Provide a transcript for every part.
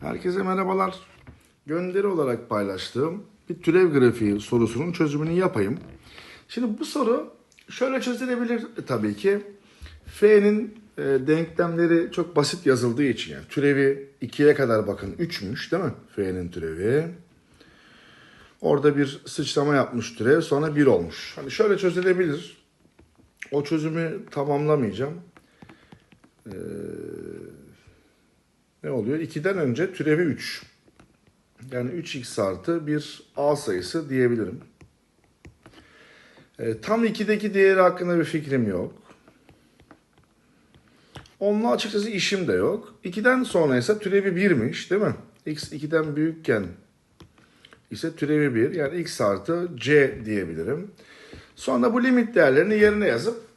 Herkese merhabalar. Gönderi olarak paylaştığım bir türev grafiği sorusunun çözümünü yapayım. Şimdi bu soru şöyle çözülebilir tabii ki. F'nin e, denklemleri çok basit yazıldığı için yani türevi 2'ye kadar bakın 3'müş değil mi? F'nin türevi. Orada bir sıçrama yapmış türev sonra 1 olmuş. Hani şöyle çözülebilir. O çözümü tamamlamayacağım. Ee, ne oluyor? 2'den önce türevi 3. Yani 3x artı bir a sayısı diyebilirim. Ee, tam 2'deki değeri hakkında bir fikrim yok. Onunla açıkçası işim de yok. 2'den sonra ise türevi 1'miş değil mi? x 2'den büyükken ise türevi 1 yani x artı c diyebilirim. Sonra bu limit değerlerini yerine yazıp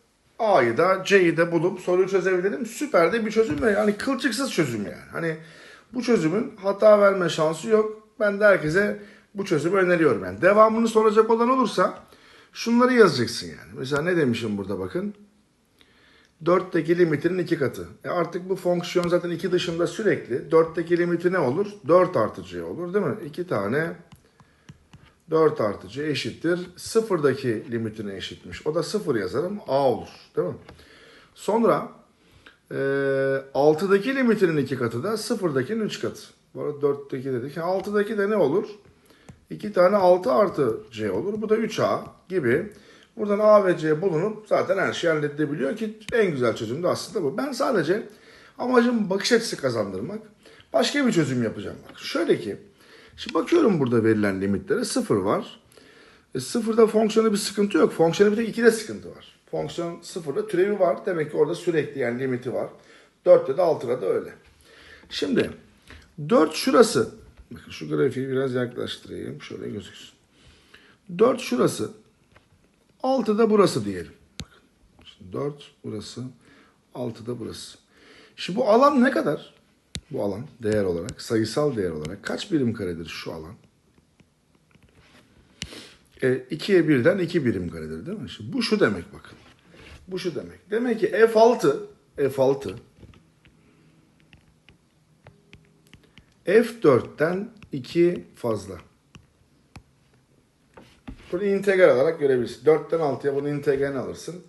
a'yı da c'yi de bulup soruyu çözebilirim. Süper de bir çözüm ve yani kılçıksız çözüm yani. Hani bu çözümün hata verme şansı yok. Ben de herkese bu çözümü öneriyorum yani. Devamını soracak olan olursa şunları yazacaksın yani. Mesela ne demişim burada bakın. 4'teki limitinin iki katı. E artık bu fonksiyon zaten 2 dışında sürekli. 4'teki limiti ne olur? 4 artı c olur değil mi? 2 tane 4 artı c eşittir. Sıfırdaki limitine eşitmiş. O da 0 yazarım. a olur. Değil mi? Sonra e, 6'daki limitinin iki katı da sıfırdakinin 3 katı. Bu arada 4'teki dedik. Yani 6'daki de ne olur? 2 tane 6 artı c olur. Bu da 3a gibi. Buradan a ve c bulunup zaten her şey halledilebiliyor ki en güzel çözüm de aslında bu. Ben sadece amacım bakış açısı kazandırmak. Başka bir çözüm yapacağım. Bak şöyle ki Şimdi bakıyorum burada verilen limitlere sıfır var. E, sıfırda fonksiyonda bir sıkıntı yok. Fonksiyonda bir tek 2'de sıkıntı var. Fonksiyon sıfırda türevi var. Demek ki orada sürekli yani limiti var. 4'te de 6'da da öyle. Şimdi 4 şurası. Bakın şu grafiği biraz yaklaştırayım. Şöyle gözüksün. 4 şurası. 6 da burası diyelim. Bakın. 4 burası. 6 da burası. Şimdi bu alan ne kadar? Bu alan değer olarak, sayısal değer olarak kaç birim karedir şu alan? E, 2'ye 1'den 2 birim karedir değil mi? Şimdi bu şu demek bakın. Bu şu demek. Demek ki F6 F6 F4'ten 2 fazla. Bunu integral olarak görebilirsin. 4'ten 6'ya bunu integralini alırsın.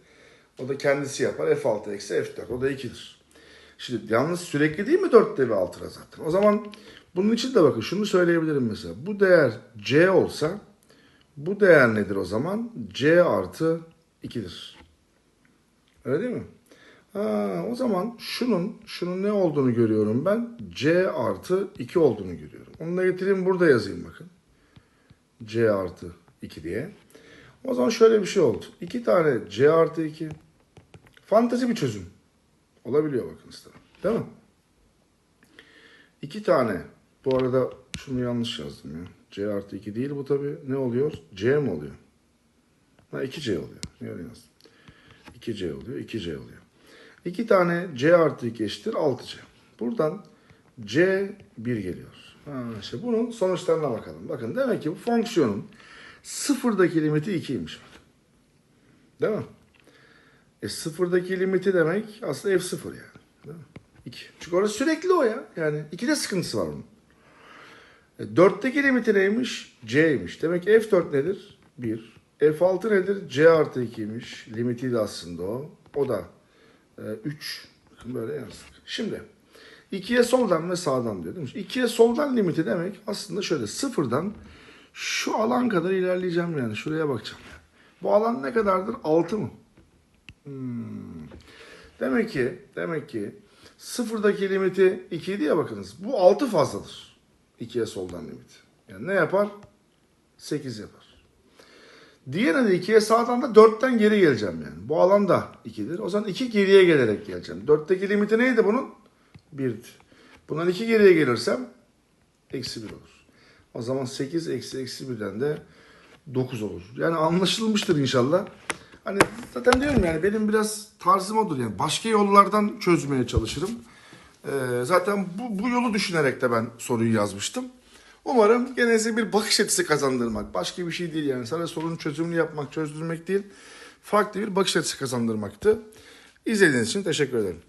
O da kendisi yapar. F6 eksi F4. O da 2'dir. Şimdi yalnız sürekli değil mi 4'te ve 6'da zaten? O zaman bunun için de bakın şunu söyleyebilirim mesela. Bu değer C olsa bu değer nedir o zaman? C artı 2'dir. Öyle değil mi? Ha, o zaman şunun şunun ne olduğunu görüyorum ben. C artı 2 olduğunu görüyorum. Onu da getireyim burada yazayım bakın. C artı 2 diye. O zaman şöyle bir şey oldu. 2 tane C artı 2. Fantezi bir çözüm. Olabiliyor bakın işte. Değil mi? İki tane. Bu arada şunu yanlış yazdım ya. C artı 2 değil bu tabi. Ne oluyor? C mi oluyor? Ha 2C oluyor. Öyle yazdım? 2C oluyor. 2C oluyor. İki tane C artı 2 eşittir 6C. Buradan C 1 geliyor. Ha, işte bunun sonuçlarına bakalım. Bakın demek ki bu fonksiyonun sıfırdaki limiti 2'ymiş. Değil mi? E sıfırdaki limiti demek aslında f0 yani. Değil mi? 2. Çünkü orası sürekli o ya. Yani 2'de sıkıntısı var onun. E, 4'teki limiti neymiş? C'ymiş. Demek ki f4 nedir? 1. f6 nedir? C artı 2'ymiş. Limiti de aslında o. O da e, 3. Bakın böyle yazdık. Şimdi 2'ye soldan ve sağdan diyor değil mi? 2'ye soldan limiti demek aslında şöyle sıfırdan şu alan kadar ilerleyeceğim yani. Şuraya bakacağım. Bu alan ne kadardır? 6 mı? Hmm. Demek ki demek ki sıfırdaki limiti 2 idi ya bakınız. Bu 6 fazladır. 2'ye soldan limit. Yani ne yapar? 8 yapar. Diğerine de 2'ye sağdan da 4'ten geri geleceğim yani. Bu alan da 2'dir. O zaman 2 geriye gelerek geleceğim. 4'teki limiti neydi bunun? 1'di. Bundan 2 geriye gelirsem eksi 1 olur. O zaman 8 eksi eksi 1'den de 9 olur. Yani anlaşılmıştır inşallah. Hani zaten diyorum yani benim biraz tarzım odur yani. Başka yollardan çözmeye çalışırım. Ee, zaten bu, bu yolu düşünerek de ben soruyu yazmıştım. Umarım gene size bir bakış açısı kazandırmak. Başka bir şey değil yani. Sana sorunun çözümünü yapmak, çözdürmek değil. Farklı bir bakış açısı kazandırmaktı. İzlediğiniz için teşekkür ederim.